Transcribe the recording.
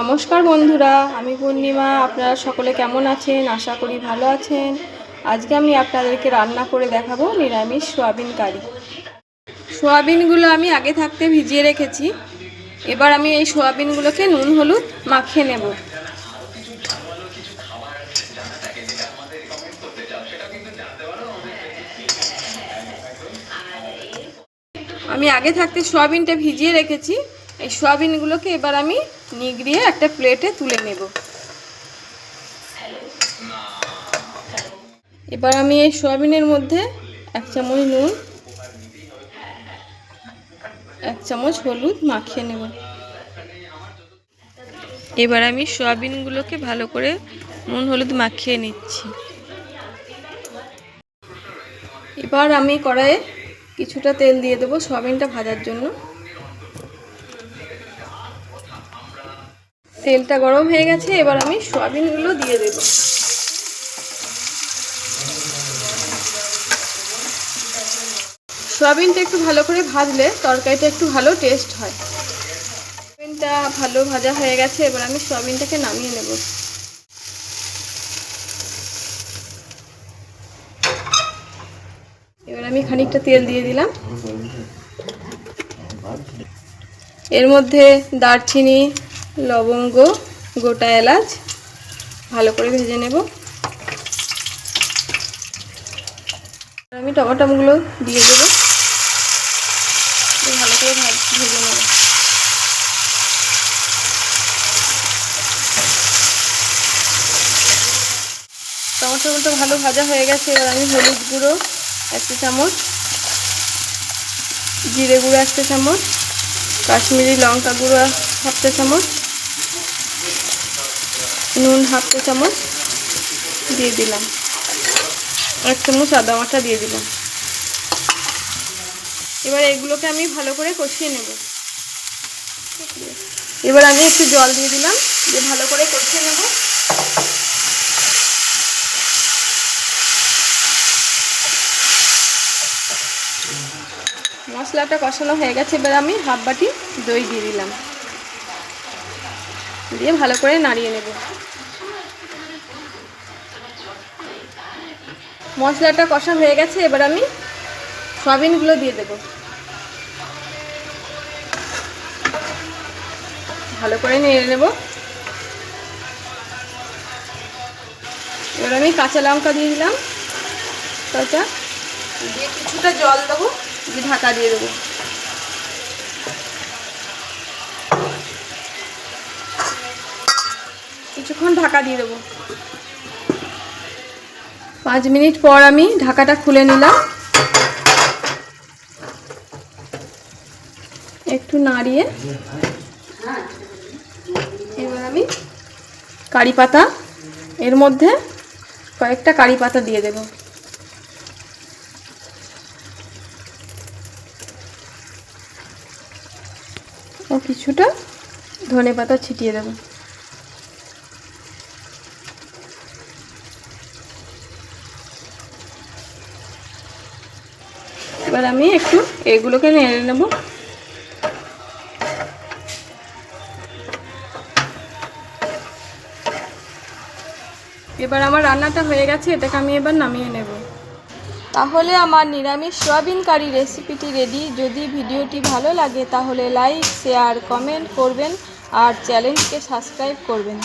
নমস্কার বন্ধুরা, আমি পূর্ণিমা, আপনারা সকলে কেমন আছেন? আশা করি ভালো আছেন। আজকে আমি আপনাদেরকে রান্না করে দেখাবো নিরামিষ সোয়াবিন কারি। সোয়াবিনগুলো আমি আগে থাকতে ভিজিয়ে রেখেছি। এবার আমি এই সোয়াবিনগুলোকে নুন হলুদ মাখিয়ে নেব। আমি আগে থাকতে সোয়াবিনটা ভিজিয়ে রেখেছি। এই সোয়াবিনগুলোকে এবার আমি নিগড়িয়ে একটা প্লেটে তুলে নেব। এবার আমি এই সোয়াবিনের মধ্যে এক চামচ নুন, এক চামচ হলুদ মাখিয়ে নেব। এবার আমি সোয়াবিনগুলোকে ভালো করে নুন, হলুদ মাখিয়ে নিচ্ছি। এবার আমি কড়াইয়ে কিছুটা তেল দিয়ে দেবো সোয়াবিনটা ভাজার জন্য। তেলটা গরম হয়ে গেছে, এবার আমি সোয়াবিনগুলো দিয়ে দেব। সোয়াবিনটা একটু ভালো করে ভাজলে তরকারিটা একটু ভালো টেস্ট হয়। সোয়াবিনটা ভালো ভাজা হয়ে গেছে, এবার আমি সোয়াবিনটাকে নামিয়ে নেব। এবার আমি খানিকটা তেল দিয়ে দিলাম। এর মধ্যে দারচিনি লবঙ্গ, গোটা এলাচ, ভালো করে ভেজে নেব। আমি টমাটোগুলো দিয়ে দেবো। ভালো করে ভেজে নেব। টমাটোগুলো ভালো ভাজা হয়ে গেছে, এবার আমি হলুদ গুঁড়ো একটা চামচ, জিরে গুঁড়ো একটা চামচ, কাশ্মীরি লঙ্কা গুঁড়ো হাফটা চামচ নুন হাফটা চামচ দিয়ে দিলাম। এক চামচ আদা বাটা দিয়ে দিলাম। এবার এগুলোকে আমি ভালো করে কষিয়ে নেব। এবার আমি একটু জল দিয়ে দিলাম, দিয়ে ভালো করে কষিয়ে নেব। মশলাটা কষানো হয়ে গেছে, এবার আমি হাফ বাটি দই দিয়ে দিলাম। দিয়ে ভালো করে নাড়িয়ে নেব। মশলাটা কষা হয়ে গেছে, এবার আমি সয়াবিনগুলো দিয়ে দেব। ভালো করে নেড়ে নেব। এবার আমি কাঁচা লঙ্কা দিয়ে দিলাম। কাঁচা। দিয়ে কিছুটা জল দেবো, দিয়ে ঢাকা দিয়ে দেবো। কিছুক্ষণ ঢাকা দিয়ে দেবো। পাঁচ মিনিট পর আমি ঢাকাটা খুলে নিলাম। একটু নাড়িয়ে। এবার আমি কারি পাতা, এর মধ্যে কয়েকটা কারি পাতা দিয়ে দেব। ও কিছুটা ধনে পাতা ছিটিয়ে দেবো। এবার আমি একটু এগুলোকে নেড়ে নেব। এবার আমার রান্নাটা হয়ে গেছে, এটাকে আমি এবার নামিয়ে নেব। তাহলে আমার নিরামিষ সয়াবিন কারি রেসিপিটি রেডি। যদি ভিডিওটি ভালো লাগে তাহলে লাইক, শেয়ার, কমেন্ট করবেন আর চ্যানেলটিকে সাবস্ক্রাইব করবেন।